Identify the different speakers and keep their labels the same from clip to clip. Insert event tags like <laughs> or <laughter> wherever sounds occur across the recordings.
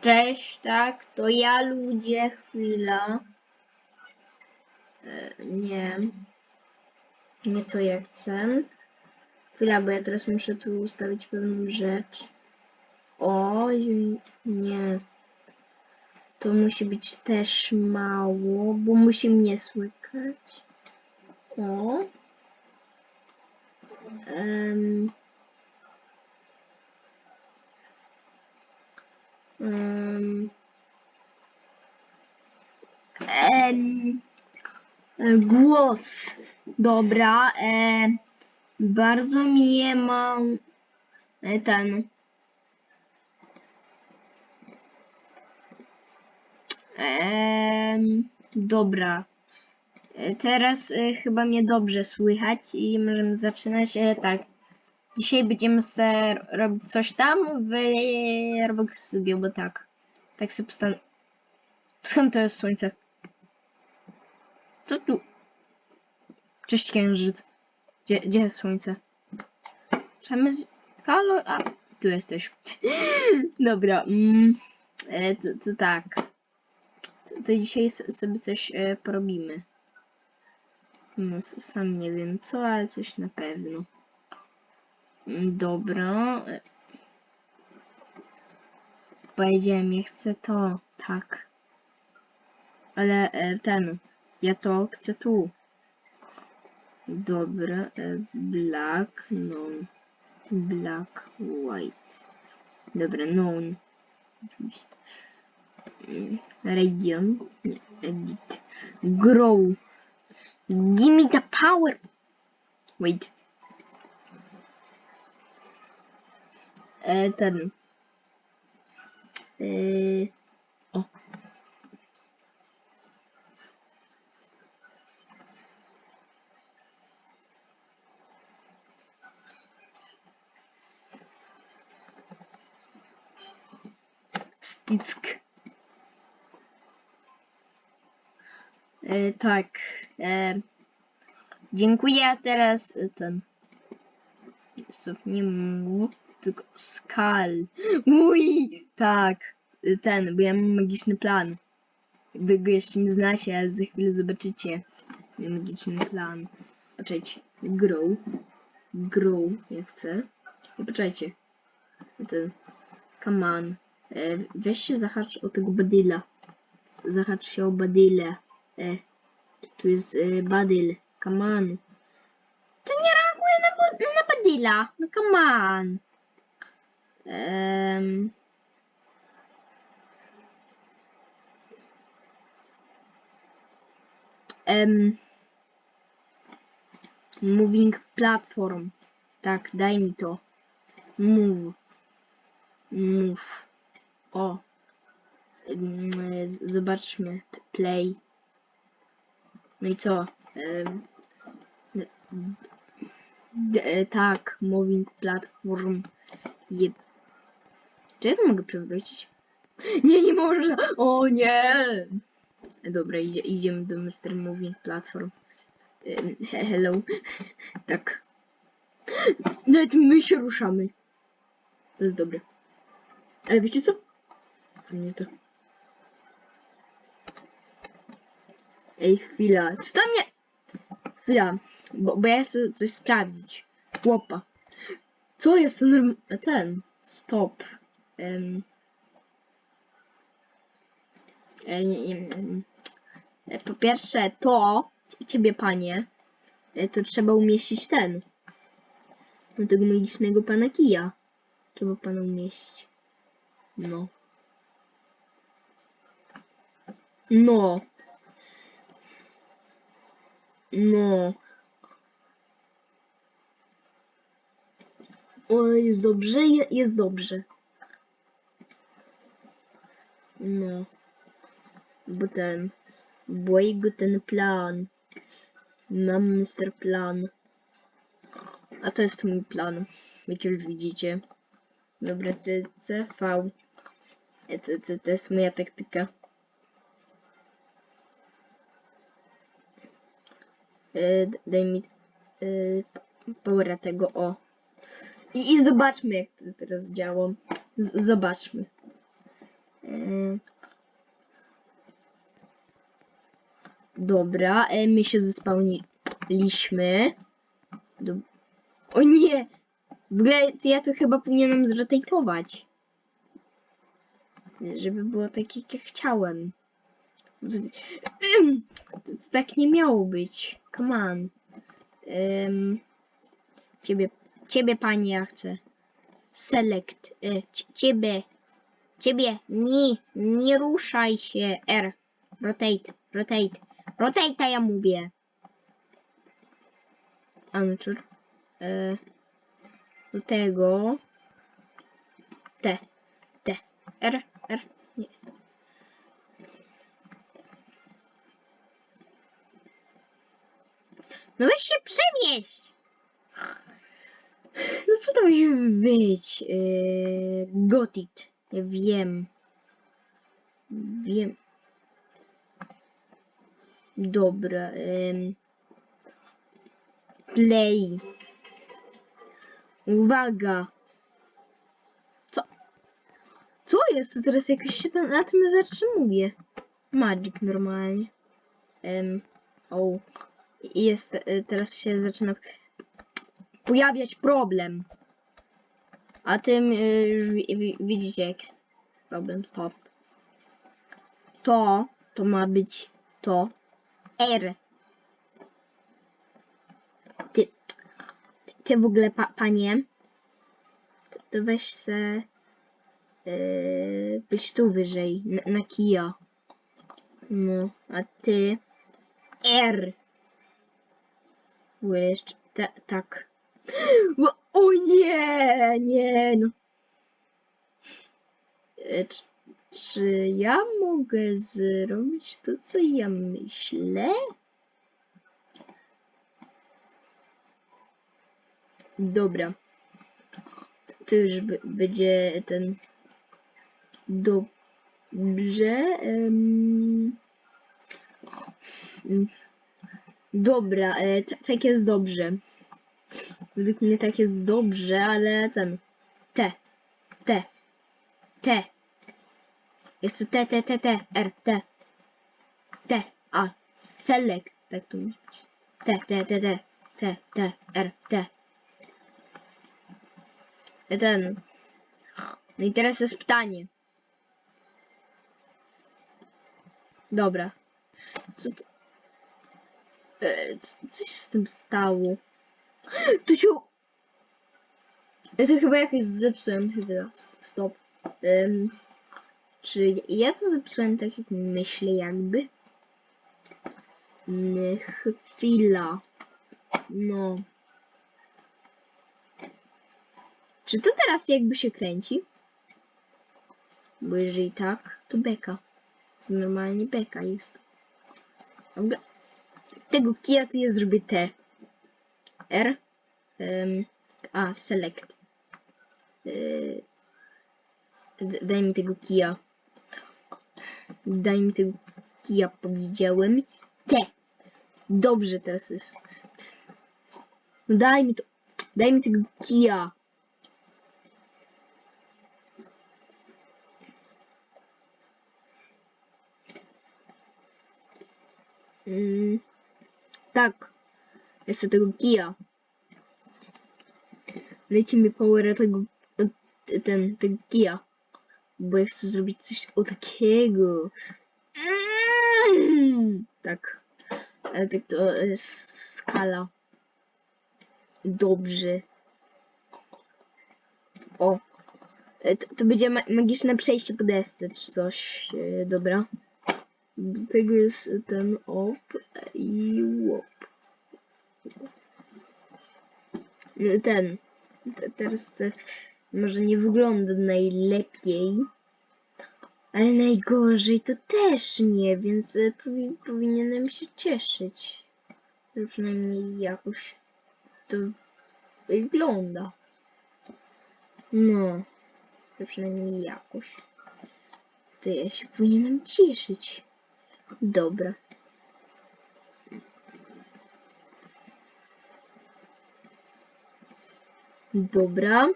Speaker 1: Cześć, tak, to ja ludzie, chwila. E, nie. Nie to jak chcę. Chwila, bo ja teraz muszę tu ustawić pewną rzecz. Oj, nie. To musi być też mało, bo musi mnie słykać. O. Em. Em. Em. E, Głos. Dobra. Bardzo miło mam e, ten. Dobra. E, Teraz e, chyba mnie dobrze słychać i możemy zaczynać. Tak. Dzisiaj będziemy se robić coś tam w Roblox Studio, bo tak. Tak sobie postan... Skąd to jest słońce? Co tu? Cześć księżyc. Gdzie, gdzie jest słońce? Czemu z... Halo? A, tu jesteś. <laughs> Dobra. Mm, e, to, to tak. To, to dzisiaj sobie coś e, porobimy. No, sam nie wiem co, ale coś na pewno. Dobra. Powiedziałem, ja chcę to. Tak. Ale e, ten. Ja to chcę tu. Dobra. E, black, non. Black, white. Dobra, non. Region. Edit. Grow. Give me the power. Wait. Ten. E, o. Stick. E, tak. E, dziękuję, teraz e, ten. Stop, nie mów, tylko skal. Uj, tak. e, Ten, bo ja mam magiczny plan. Wy go jeszcze nie znacie, ale za chwilę zobaczycie. Magiczny plan. Poczekajcie. Grow. Grow, jak chcę. I poczekajcie. Ten. Come on. E, weź się zahacz o tego badyla. Zahacz się o badyle. E, tu jest e. Come on. To nie reaguje na, na badyla. No come on. Em. Em. Moving platform. Tak, daj mi to. Move. Move. O. Zobaczmy. Play. No i co? E, tak, moving platform. Jeb. Czy ja to mogę przewrócić? Nie, nie można! O nie! Dobra, idzie, idziemy do Mr. Moving Platform. Hello. Tak. Nawet my się ruszamy. To jest dobre. Ale wiecie co? Co mnie to... Ej, chwila. Czy to mnie... Chwila. Bo, bo ja chcę coś sprawdzić. Chłopa. Co jest ten... Ten. Stop. E. E, Po pierwsze, to, cie- ciebie panie, e, to trzeba umieścić ten. Do tego magicznego pana kija. Trzeba pana umieścić. No. No. No. O, jest dobrze, je- jest dobrze. No. Bo ten. Bo jego ten plan. Mam Mr. Plan. A to jest mój plan. Jak już widzicie. Dobra, CV. E, To, to, to jest moja taktyka. D- daj mi powera tego, o. I, I zobaczmy, jak to teraz działa. Z, zobaczmy. E, E, Dobra, e, my się zespełniliśmy. O nie! W ogóle to ja to chyba powinienem zrotatować. Żeby było tak jak ja chciałem. Ym, To, to tak nie miało być. Come on. Ym, ciebie, ciebie panie ja chcę. Select. C- ciebie. Ciebie. Nie. Nie ruszaj się. R. Rotate. Rotate. Rotate ja mówię. Anchor. Y, do tego. T. T. R. R. Nie. No weź się przemieść! No co to może być? Yy, Gotit. Ja wiem. Wiem. Dobra. ym. Play. Uwaga. Co? Co jest? Teraz jakoś się na- tym zatrzymuje. Magic normalnie. Um, o. Jest, e, teraz się zaczyna pojawiać problem. A tym e, już wi- wi- widzicie jak problem stop. To, to ma być to R. Ty, ty, w ogóle pa, panie, to, to weź se yy, być tu wyżej, na, na kija. No, a ty R. W jeszcze, ta, tak. <gasps> o nie, nie, no. E, Czy, czy ja mogę zrobić to, co ja myślę? Dobra. To już będzie ten. Dobrze. mm. Dobra, e, tak jest dobrze. Według mnie tak jest dobrze, ale ten. T. T. T. Chcę T, T, T, T, R, T. T. A. Select. Tak to być. T, T, T, T. T, T, R, T. Ten. No i teraz jest pytanie. Dobra. Co to? E, co, co się z tym stało? To się... Ja to chyba jakoś zepsułem, chyba. Stop. Em, czy ja to zepsułem tak jak myślę jakby? Mm, Chwila. No. Czy to teraz jakby się kręci? Bo jeżeli tak, to beka. To normalnie beka jest. Tego kija to ja zrobię T. R. a, select. D- daj mi tego kija. Daj mi tego kija, powiedziałem. T. Dobrze teraz jest. No Daj mi to. Daj mi tego kija. Mm, tak. Ja chcę tego kija. Dajcie mi power tego, ten, tego kija. Bo ja chcę zrobić coś o takiego. Mm, tak. Ale tak to jest skala. Dobrze. O. E, To, to będzie ma magiczne przejście po desce, czy coś. E, Dobra. Do tego jest ten op i łop. Ten. Te- Teraz może nie wygląda najlepiej. Ale najgorzej to też nie, więc e, powi powinienem się cieszyć. Przynajmniej jakoś to wygląda. No, przynajmniej jakoś. To ja się powinienem cieszyć. Dobra. Dobra.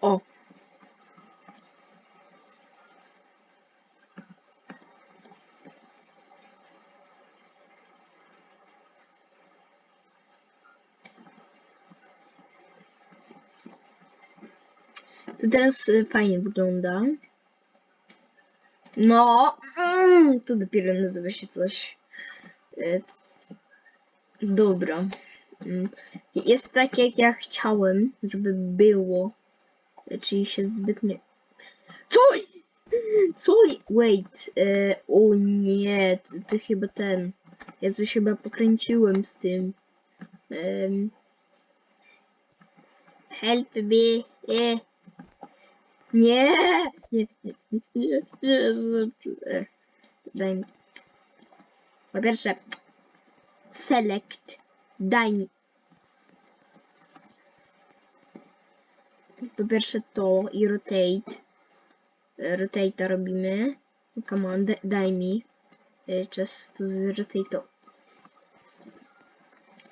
Speaker 1: O. To teraz y, fajnie wygląda. No, mm, to dopiero nazywa się coś. Y, dobra. Mm, Jest tak, jak ja chciałem, żeby było. Czyli się zbytnio... Co? Co? Wait. E, o nie, to, to chyba ten. Ja coś chyba pokręciłem z tym. Em, help me. E. Nie. Nie. Nie. Nie. nie, nie. Daj mi. Po pierwsze. Select. Daj mi. Po pierwsze to i rotate. E, Rotate'a robimy. Command, daj mi. E, Czas to z rotate.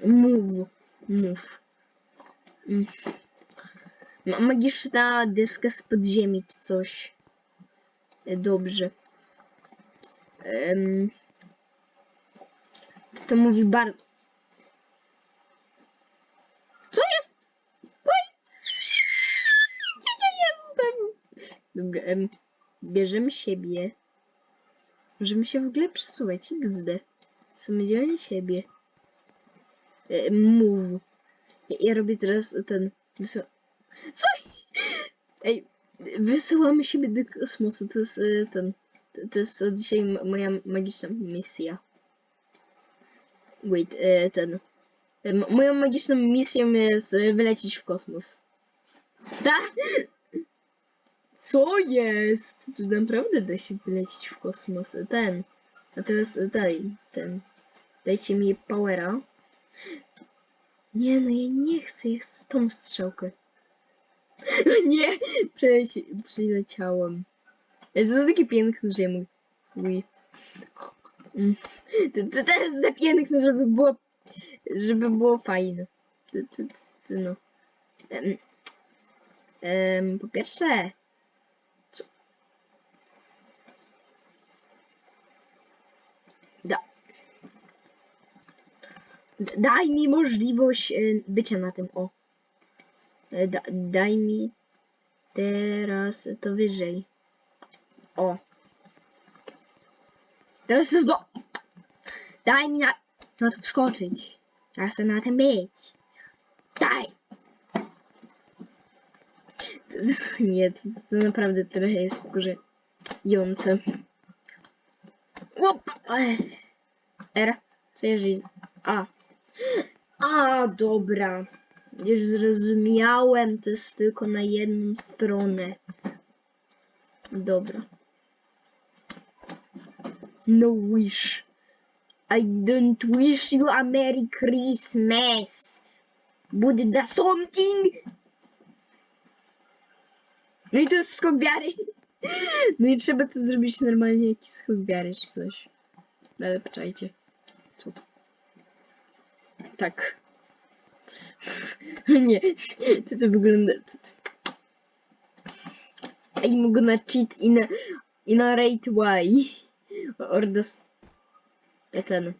Speaker 1: Move. Move. Mm. Ma- Magiczna deska z podziemi czy coś. E, Dobrze. Em, to, to mówi bardzo. Co jest? Oj! Gdzie ja jestem? Dobra, em, bierzemy siebie. Możemy się w ogóle przesuwać. XD. Samodzielnie siebie. E, move. Ja, ja robię teraz ten. Wysyła... Co? Ej, wysyłamy siebie do kosmosu. To jest e, ten. To, to jest dzisiaj moja magiczna misja. Wait, e, ten. E, moją magiczną misją jest e, wylecieć w kosmos. <laughs> Tak? Co jest? Czy naprawdę da się wylecieć w kosmos? Ten. A teraz daj, ten. Dajcie mi powera. Nie, no ja nie chcę, ja chcę tą strzałkę. <laughs> Nie! Przecież przyleciałam. Ale To jest takie piękne, że ja. Uj. Mm. To, to też jest za piękne, żeby było... Żeby było fajne. To, to, to, to no. Em, em, po pierwsze... Da. Daj mi możliwość e, bycia na tym, o. E, Da, daj mi teraz to wyżej. O. Teraz jest do... Daj mi na, na to wskoczyć. Ja chcę na tym być. Daj! <laughs> Nie, to, to naprawdę trochę jest wkurzające. R. Co jeżeli... A. A, dobra. Już zrozumiałem, to jest tylko na jedną stronę. Dobra. No wish. I don't wish you a Merry Christmas. But da something. No i to jest skok wiary. <laughs> No i trzeba to zrobić normalnie, jakiś skok wiary czy coś. Ale poczekajcie. Co to? Tak. <laughs> Nie, to to wygląda. To, to. I mogę na cheat i na, i na rate Y. Ordas. Ten.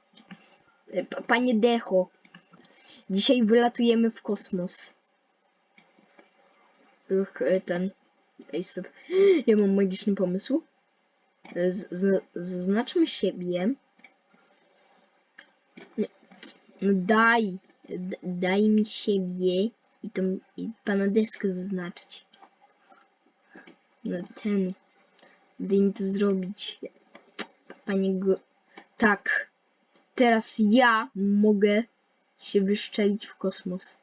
Speaker 1: E, pa- Panie Decho. Dzisiaj wylatujemy w kosmos. Ach, e, ten. Ej, stop. <gasps> Ja mam magiczny pomysł. E, z, zaznaczmy siebie. No daj. Daj mi siebie i tą i pana deskę zaznaczyć. No ten. Daj mi to zrobić. Panie go. Tak. Teraz ja mogę się wyszczelić w kosmos.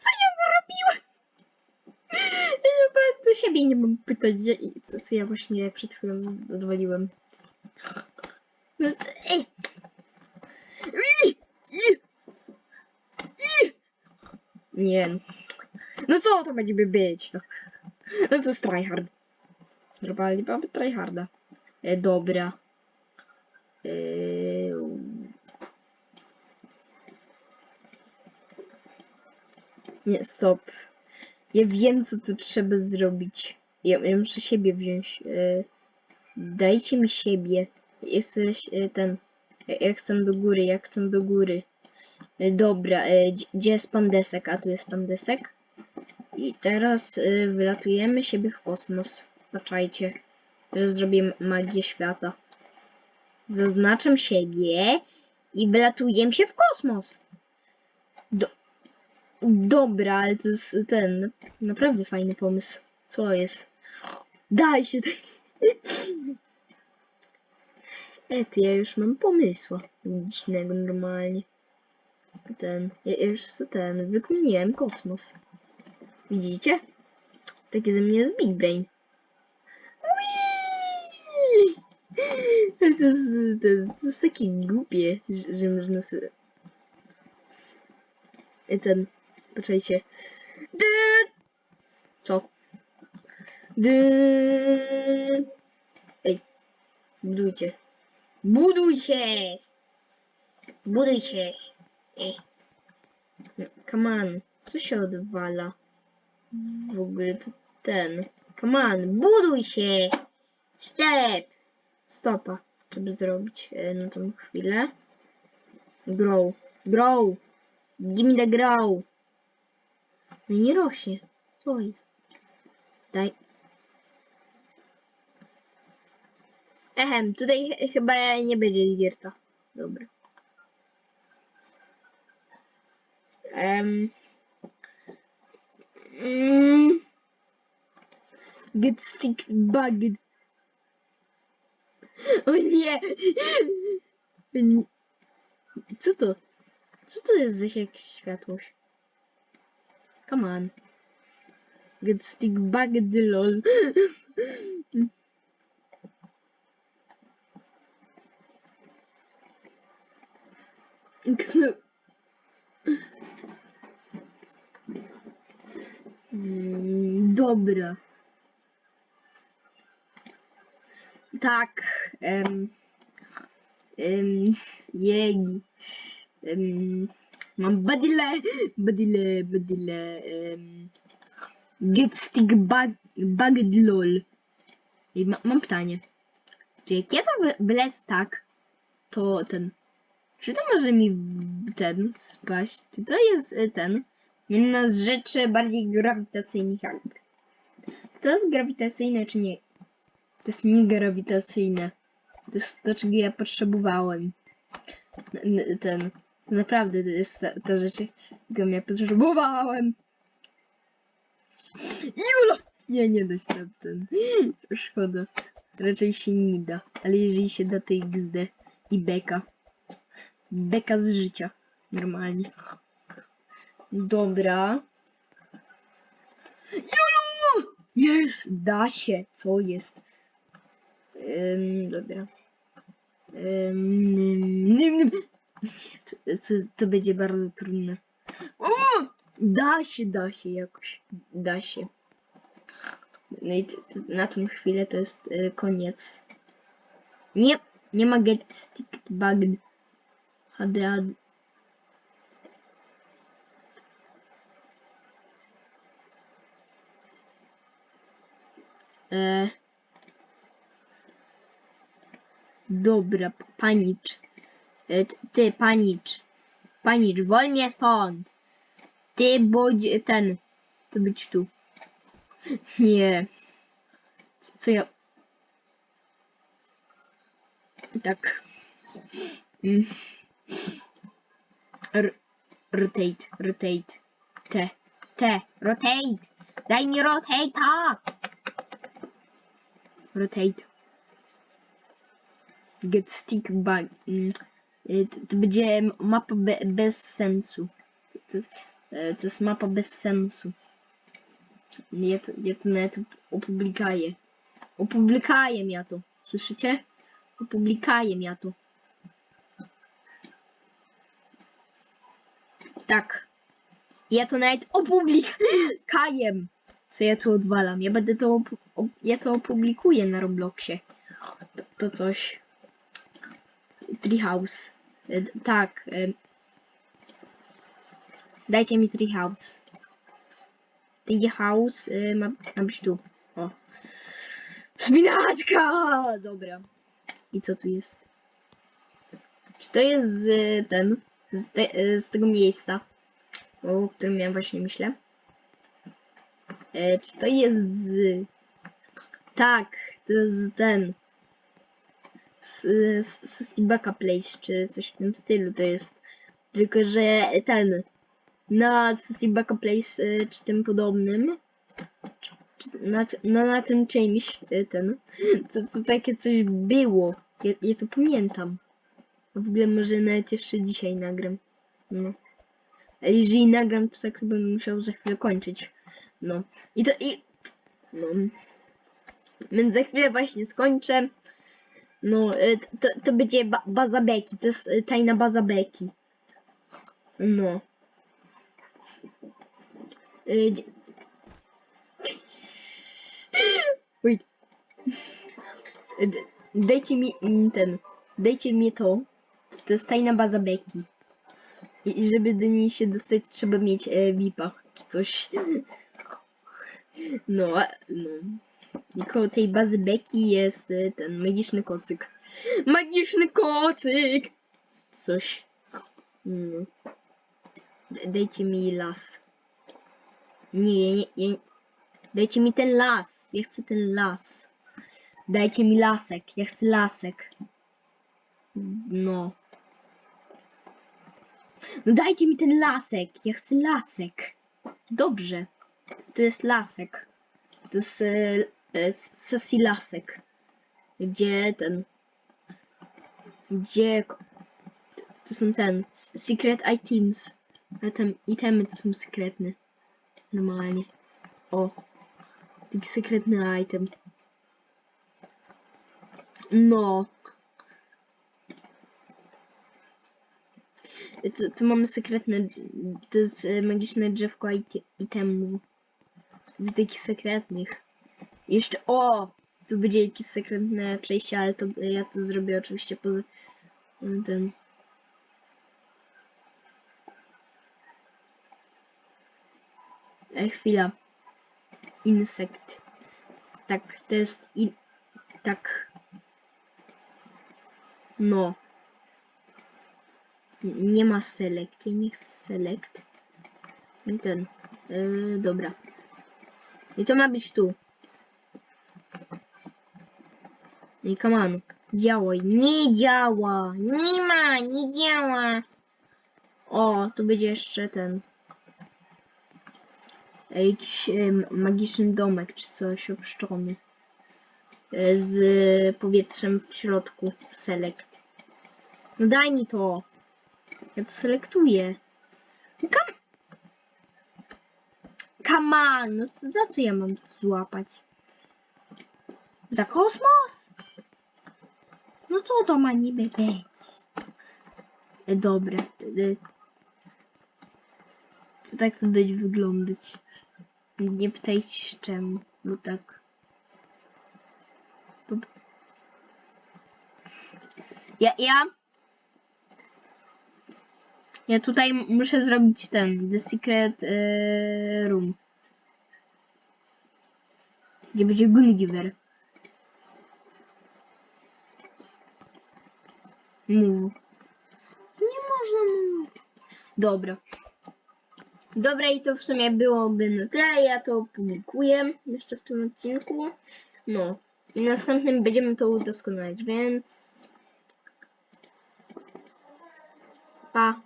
Speaker 1: Co ja zrobiłem? Ja do siebie nie mam pytać, co, co ja właśnie przed chwilą odwaliłem. Ej. Nie. no. No co to będzie być? No, no to jest tryhard. Normalnie mamy tryharda. E, dobra. E, nie, stop. Ja wiem, co tu trzeba zrobić. Ja, ja muszę siebie wziąć. E, dajcie mi siebie. Jesteś e, ten. Ja, ja chcę do góry, ja chcę do góry. E, Dobra, e, gdzie- jest pan desek? A tu jest pan desek. I teraz e, wylatujemy siebie w kosmos. Patrzajcie. Teraz zrobię magię świata. Zaznaczam siebie i wylatuję się w kosmos. Do... Dobra, ale to jest ten naprawdę fajny pomysł. Co jest? Daj się tak. E, ty, ja już mam pomysła dziwnego normalnie. Ten, ja już ten, wykminiłem kosmos. Widzicie? Takie ze mnie jest Big Brain. Ui! Ale To jest, to, to jest takie głupie, że, że można sobie... E, Ten, poczekajcie. Dy! Co? Dy! Ej, budujcie. Buduj się! Buduj się! Ej. Come on, co się odwala? W ogóle to ten. Come on, buduj się! Step! Stopa, żeby zrobić e, na tą chwilę. Grow, grow! Give me the grow! No nie rośnie. Co jest? Daj. Ehem, tutaj ch- chyba nie będzie Ligierta. Dobra. Um. Mm. Get stick bugged. O nie! Co to? Co to jest za jak światłość? Come on. Get stick bugged lol. Kno... Mm, Dobra. Tak. em, em, jej. Em, mam badyle, badyle, badyle. em, Get stick bug, bugged lol. I ma, mam pytanie. Czy jak ja to wy- wylez tak, to ten. Czy to może mi ten spaść? Czy to jest y, ten? Jedna z rzeczy bardziej grawitacyjnych. jak- To jest grawitacyjne czy nie? To jest niegrawitacyjne. To jest to, czego ja potrzebowałem. Ten. Naprawdę to jest ta, ta rzecz, którą ja potrzebowałem. Jula! Nie, nie da się tam ten. Szkoda. Raczej się nie da. Ale jeżeli się da, to XD i beka. Beka z życia. Normalnie. Dobra. Jolo! Jest! Da się! Co jest? Ym, dobra. Nym. To, to, to będzie bardzo trudne. O! Da się, da się jakoś. Da się. No i na tą chwilę to jest y, koniec. Nie, nie ma get stick bugged. HD, HD. E, dobra, panicz. E, ty, panicz. Panicz, wolnie stąd. Ty bądź ten. To być tu. <laughs> Nie. Co, co ja... Tak. Mm. R rotate, rotate. Te, te, rotate. Daj mi rotate'a. Rotate. Get stick bug. Mm. Y, To, będzie mapa be, bez sensu. To, e, to jest mapa bez sensu. Ja to, ja to nawet op- opublikaję. Opublikaję ja to. Słyszycie? Opublikaję ja to. Tak. Ja to nawet opublikaję. Co ja tu odwalam? Ja będę to. Ja to opublikuję na Robloxie. To, to coś. Treehouse. E, Tak. e, Dajcie mi treehouse. Treehouse y, ma, ma być tu. O. Wspinaczka! Dobra. I co tu jest? Czy to jest ten z, te, e, z tego miejsca, o którym ja właśnie myślę. E, czy to jest z... Tak, to jest ten. Z, z, z Place, czy coś w tym stylu to jest. Tylko, że ten. Na Sibaka Place, e, czy tym podobnym. Na, no na tym czymś, e, ten. Co, co takie coś było. Ja, ja to pamiętam. W ogóle może nawet jeszcze dzisiaj nagram. No. A jeżeli nagram, to tak bym musiał za chwilę kończyć. No. I to i. No. Więc za chwilę właśnie skończę. No, y, to, to będzie ba baza Beki. To jest y, tajna baza Beki. No. Y, d- Dajcie mi mm, ten. Dajcie mi to. To jest tajna baza Beki. I żeby do niej się dostać, trzeba mieć e, VIP-a czy coś. <laughs> No, no. I koło tej bazy Beki jest e, ten magiczny kocyk. Magiczny kocyk! Coś. No. Dajcie mi las. Nie, nie, nie. Dajcie mi ten las. Ja chcę ten las. Dajcie mi lasek. Ja chcę lasek. No. No dajcie mi ten lasek. Ja chcę lasek. Dobrze. To jest lasek. To jest e, e, sesji lasek. Gdzie ten. Gdzie. To są ten. Secret items. A tam itemy to są sekretne. Normalnie. O. Taki sekretny item. No. Tu, tu mamy sekretne, to jest e, magiczne drzewko it- itemów. Z takich sekretnych. Jeszcze, o! Tu będzie jakieś sekretne przejście, ale to ja to zrobię oczywiście poza mm, tym. E, chwila. Insekt. Tak, to jest in... Tak. No. Nie ma select, ja nie chcę select. I ten. Yy, dobra. I to ma być tu. I come on. Działaj. Nie działa. Nie ma, nie działa. O, tu będzie jeszcze ten. Jakiś em, magiczny domek czy coś obszczony. E, Z powietrzem w środku. Select. No daj mi to. Ja to selektuję. Come, Come on, no za co ja mam złapać? Za kosmos? No co to ma niby być? E, Dobra, wtedy... To tak to być wyglądać. Nie pytajcie się czemu, bo tak... Ja, ja... Ja tutaj muszę zrobić ten, The Secret e, Room. Gdzie będzie Gungiver. Mów. Nie można mówić. Dobra. Dobra i to w sumie byłoby na tyle. Ja to publikuję jeszcze w tym odcinku. No. I następnym będziemy to udoskonalać, więc... Pa.